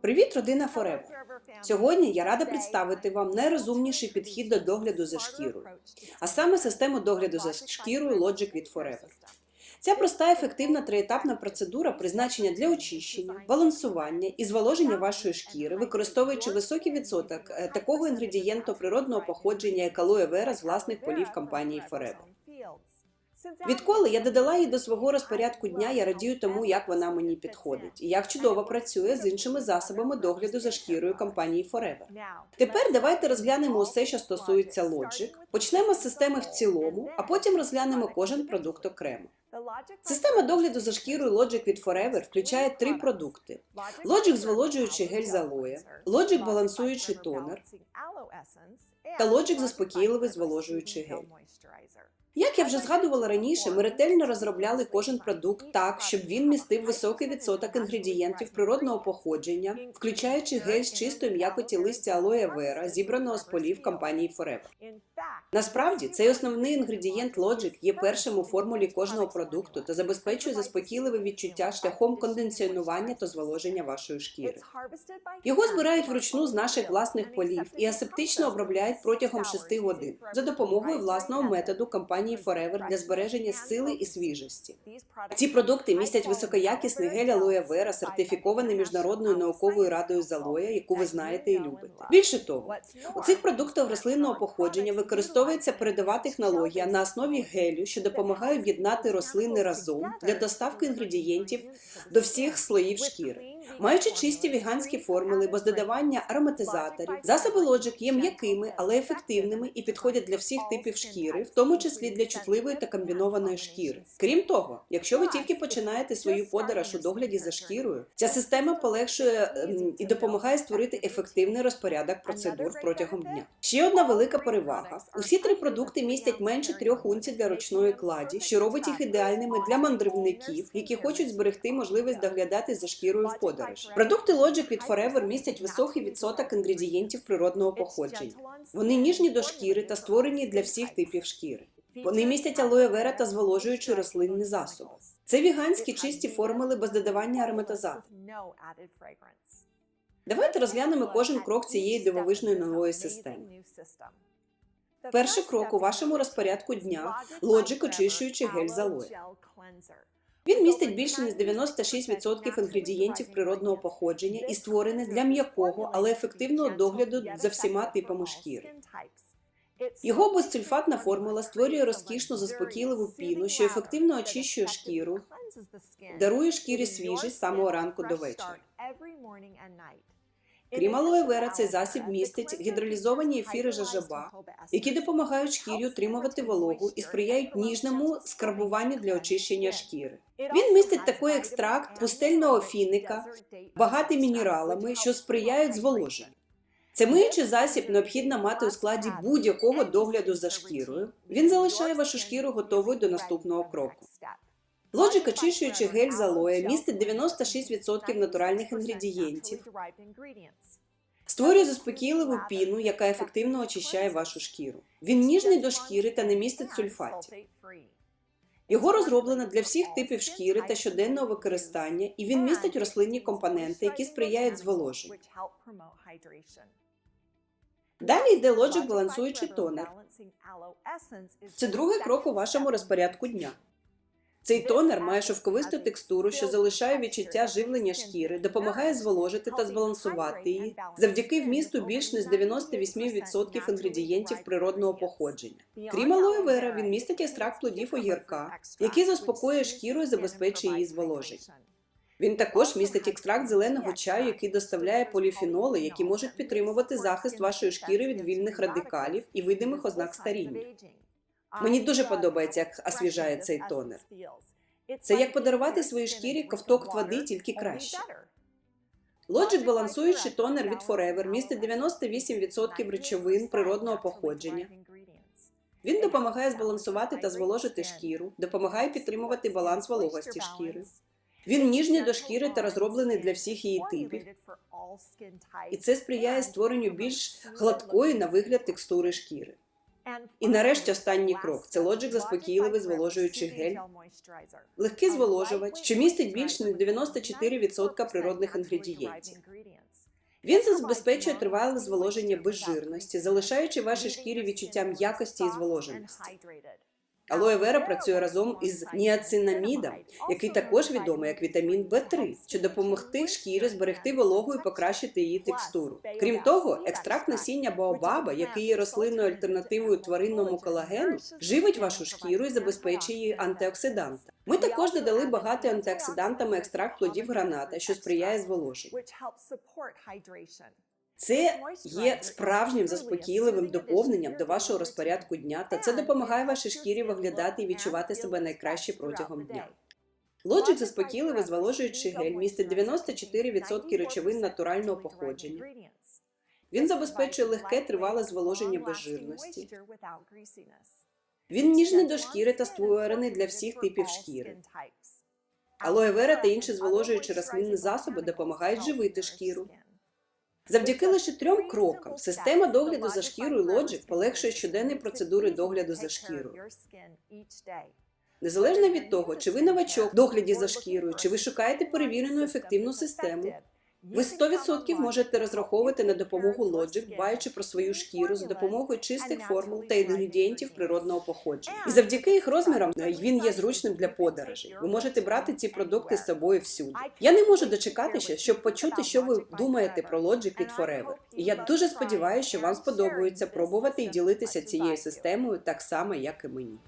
Привіт, родина Forever! Сьогодні я рада представити вам найрозумніший підхід до догляду за шкірою, а саме систему догляду за шкірою Logic від Forever. Ця проста ефективна триетапна процедура призначення для очищення, балансування і зволоження вашої шкіри, використовуючи високий відсоток е, такого інгредієнту природного походження, як алоє вера з власних полів компанії Forever. Відколи я додала її до свого розпорядку дня, я радію тому, як вона мені підходить, і як чудово працює з іншими засобами догляду за шкірою компанії Forever. Тепер давайте розглянемо усе, що стосується Logic. Почнемо з системи в цілому, а потім розглянемо кожен продукт окремо. Система догляду за шкірою Logic від Forever включає три продукти: Logic зволожуючий гель з алоє, Logic балансуючий тонер та Logic заспокійливий зволожуючий гель. Як я вже згадувала раніше, ми ретельно розробляли кожен продукт так, щоб він містив високий відсоток інгредієнтів природного походження, включаючи гель з чистої м'якоті листя алоє вера, зібраного з полів компанії Forever. Насправді, цей основний інгредієнт Logic є першим у формулі кожного продукту та забезпечує заспокійливе відчуття шляхом кондиціонування та зволоження вашої шкіри. Його збирають вручну з наших власних полів і асептично обробляють протягом 6 годин за допомогою власного методу компанії Forever для збереження сили і свіжості. Ці продукти містять високоякісний гель алоє вера, сертифікований міжнародною науковою радою з алоє, яку ви знаєте і любите. Більше того, у цих продуктах рослинного походження використовується передова технологія на основі гелю, що допомагає об'єднати рослини разом для доставки інгредієнтів до всіх слоїв шкіри. Маючи чисті веганські формули без додавання ароматизаторів, засоби Logic є м'якими, але ефективними і підходять для всіх типів шкіри, в тому числі для чутливої та комбінованої шкіри. Крім того, якщо ви тільки починаєте свою подорож у догляді за шкірою, ця система полегшує ем, і допомагає створити ефективний розпорядок процедур протягом дня. Ще одна велика перевага: усі три продукти містять менше трьох унцій для ручної кладі, що робить їх ідеальними для мандрівників, які хочуть зберегти можливість доглядати за шкірою в подорожі. Продукти Logic від Forever містять високий відсоток інгредієнтів природного походження. Вони ніжні до шкіри та створені для всіх типів шкіри. Вони містять алоє вера та зволожуючі рослинні засоби. Це веганські чисті формули без додавання ароматизаторів. Давайте розглянемо кожен крок цієї дивовижної нової системи. Перший крок у вашому розпорядку дня Logic очищуючий гель з алоє. Він містить більше ніж 96% інгредієнтів природного походження і створений для м'якого, але ефективного догляду за всіма типами шкіри. Його безсульфатна формула створює розкішну заспокійливу піну, що ефективно очищує шкіру, дарує шкірі свіжість з самого ранку до вечора. Крім алоє вера, цей засіб містить гідролізовані ефіри жажаба, які допомагають шкірі утримувати вологу і сприяють ніжному скрабуванню для очищення шкіри. Він містить такий екстракт пустельного фіника, багатий мінералами, що сприяють зволоженню. Це миючий засіб необхідно мати у складі будь-якого догляду за шкірою. Він залишає вашу шкіру готовою до наступного кроку. Logic очищуючий гель з алоє містить 96% натуральних інгредієнтів, створює заспокійливу піну, яка ефективно очищає вашу шкіру. Він ніжний до шкіри та не містить сульфатів. Його розроблено для всіх типів шкіри та щоденного використання, і він містить рослинні компоненти, які сприяють зволоженню. Далі йде Logic балансуючий тонер. Це другий крок у вашому розпорядку дня. Цей тонер має шовковисту текстуру, що залишає відчуття живлення шкіри, допомагає зволожити та збалансувати її завдяки вмісту більш ніж 98% інгредієнтів природного походження. Крім алоє вера, він містить екстракт плодів огірка, який заспокоює шкіру і забезпечує її зволоження. Він також містить екстракт зеленого чаю, який доставляє поліфеноли, які можуть підтримувати захист вашої шкіри від вільних радикалів і видимих ознак старіння. Мені дуже подобається, як освіжає цей тонер. Це як подарувати своїй шкірі ковток води тільки краще. Logic балансуючий тонер від Forever містить 98% речовин природного походження. Він допомагає збалансувати та зволожити шкіру, допомагає підтримувати баланс вологості шкіри. Він ніжний до шкіри та розроблений для всіх її типів. І це сприяє створенню більш гладкої на вигляд текстури шкіри. І нарешті останній крок. Це лоджик заспокійливий зволожуючий гель, легкий зволожувач, що містить більш ніж 94% природних інгредієнтів. Він забезпечує тривале зволоження без жирності, залишаючи вашій шкірі відчуття м'якості і зволоженості. Алоє Вера працює разом із ніацинамідом, який також відомий як вітамін В3, що допомогти шкірі зберегти вологу і покращити її текстуру. Крім того, екстракт насіння Баобаба, який є рослинною альтернативою тваринному колагену, живить вашу шкіру і забезпечує її антиоксидантами. Ми також додали багато антиоксидантами екстракт плодів граната, що сприяє зволоженню. Це є справжнім заспокійливим доповненням до вашого розпорядку дня, та це допомагає вашій шкірі виглядати і відчувати себе найкраще протягом дня. Лоджик заспокійливий зволожуючий гель містить 94% речовин натурального походження. Він забезпечує легке тривале зволоження без жирності. Він ніжний до шкіри та створений для всіх типів шкіри. Алоє вера та інші зволожуючі рослинні засоби допомагають живити шкіру. Завдяки лише трьом крокам система догляду за шкірою Logic полегшує щоденні процедури догляду за шкірою. Незалежно від того, чи ви новачок в догляді за шкірою, чи ви шукаєте перевірену ефективну систему, ви 100% можете розраховувати на допомогу Logic, дбаючи про свою шкіру за допомогою чистих формул та інгредієнтів природного походження. І завдяки їх розмірам е, він є зручним для подорожей. Ви можете брати ці продукти з собою всюди. Я не можу дочекатися, щоб почути, що ви думаєте про Logic від Forever. І я дуже сподіваюся, що вам сподобається пробувати і ділитися цією системою так само, як і мені.